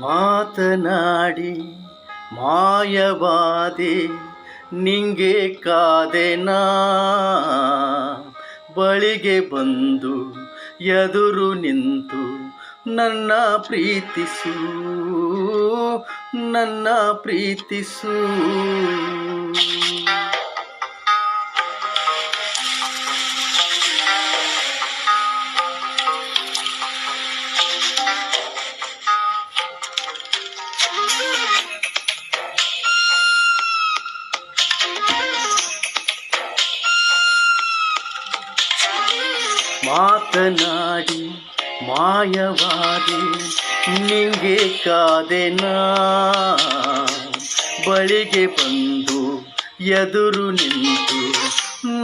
ಮಾತನಾಡಿ ಮಾಯವಾದೆ ನಿಂಗೆ ಕಾದೆನಾ? ಬಳಿಗೆ ಬಂದು ಎದುರು ನಿಂತು ನನ್ನ ಪ್ರೀತಿಸು ನನ್ನ ಪ್ರೀತಿಸು. ಮಾತನಾಡಿ, ಮಾಯವಾದಿ, ನಿಂಗೆ ಕಾದೆನಾ ಬಳಿಗೆ ಬಂದು ಎದುರು ನಿಂತು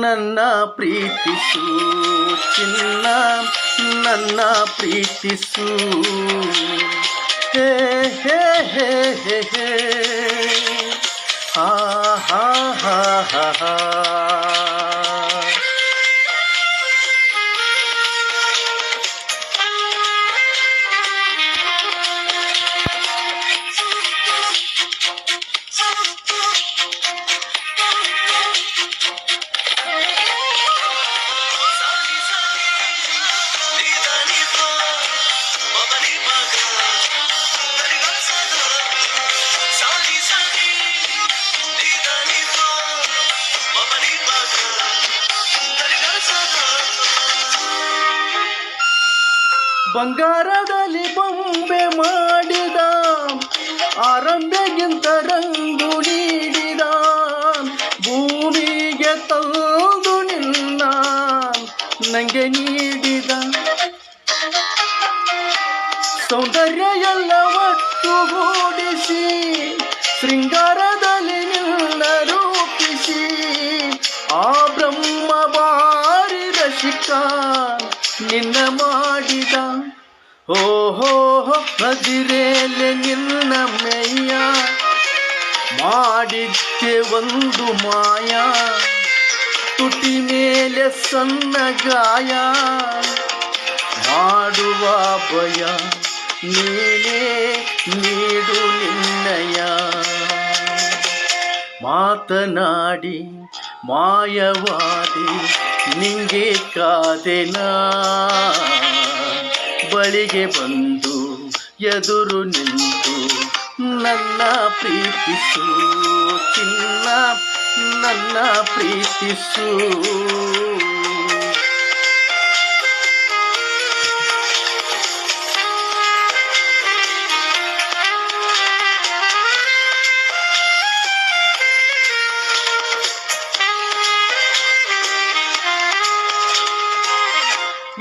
ನನ್ನ ಪ್ರೀತಿಸು, ಚಿನ್ನ ನನ್ನ ಪ್ರೀತಿಸು. ಹೇ ಹೇ ಹೇ ಹೇ. ಹೇ, ಹಾ ಹಾ ಹಾ ಹಾ. ಬಂಗಾರದಲ್ಲಿ ಬೊಂಬೆ ಮಾಡಿದ ಆರಂಭೆಗಿಂತ ರಂಗು ನೀಡಿದ ಭೂಮಿಗೆ ತಂದು ನಿನ್ನ ನಂಗೆ ನೀಡಿದ ಸೌಂದರ್ಯ ಎಲ್ಲ ಒಟ್ಟುಗೂಡಿಸಿ ಶೃಂಗಾರದಲ್ಲಿ ನಿನ್ನ ರೂಪಿಸಿ ಆ ಬ್ರಹ್ಮ ಬಾರಿ ರಸಿಕ ನಿನ್ನ ಮಾಡಿದ ಓಹೋ ನದಿರೇಲೆ ನಿನ್ನ ಮೇಯ. ಮಾಡಿದ್ದೆ ಒಂದು ಮಾಯ, ತುಟಿ ಮೇಲೆ ಸಣ್ಣ ಗಾಯ. ಮಾಡುವ ಭಯ ನೀನೇ ನೀಡು ನಿನ್ನಯ. ಮಾತನಾಡಿ ಮಾಯವಾದಿ ನಿಂಗೆ ಕಾದೆನ? ಬಳಿಗೆ ಬಂದು ಎದುರು ನಿಂತು ನನ್ನ ಪ್ರೀತಿಸು ಚಿನ್ನ ನನ್ನ ಪ್ರೀತಿಸು.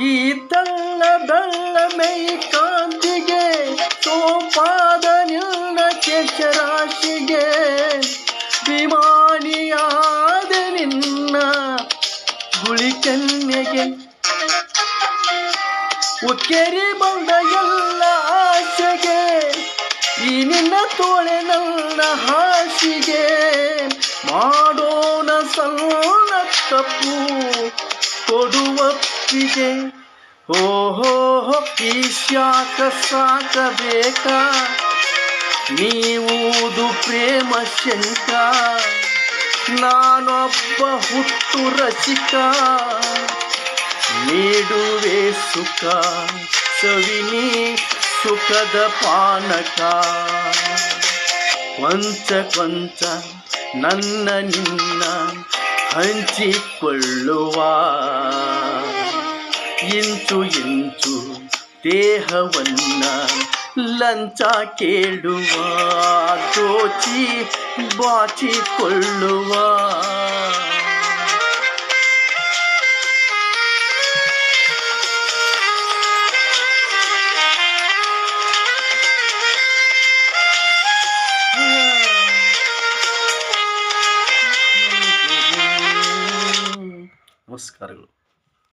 ಈ ತಳ್ಳ ಬೆಳ್ಳ ಮೈ ಕಾಂತಿಗೆ, ಸೋಪಾದ ನಿನ್ನ ಕೆಚರಾಶಿಗೆ ವಿಮಾನಿಯಾದ ನಿನ್ನ ಗುಳಿಕನ್ಯೆಗೆ ಉಕ್ಕೇರಿ ಬಂದ ಎಲ್ಲ ಆಸೆಗೆ, ಈ ನಿನ್ನ ತೋಳೆ ನನ್ನ ಹಾಸಿಗೆ. ಮಾಡೋಣ ಸಣ್ಣ ತಪ್ಪು ಕೊಡುವಪ್ಪಿಗೆ ಓಹೋ ಈ ಶಾಕ ಸಾಕಬೇಕಾ ನೀವುದು ಪ್ರೇಮ ಶಂಕ. ನಾನೊಬ್ಬ ಹುಟ್ಟು ರಚಿಕ. ನೀಡುವೆ ಸುಖ, ಸವಿನಿ ಸುಖದ ಪಾನಕ. ಕೊಂಚ ಕೊಂಚ, ನನ್ನ ನಿನ್ನ ಹಂಚಿಕೊಳ್ಳುವ. ಇಂಚು ಇಂಚು ದೇಹವನ್ನ ಲಂಚ ಕೇಳುವ ದೋಚಿ ಬಾಚಿಕೊಳ್ಳುವ ನಮಸ್ಕಾರಗಳು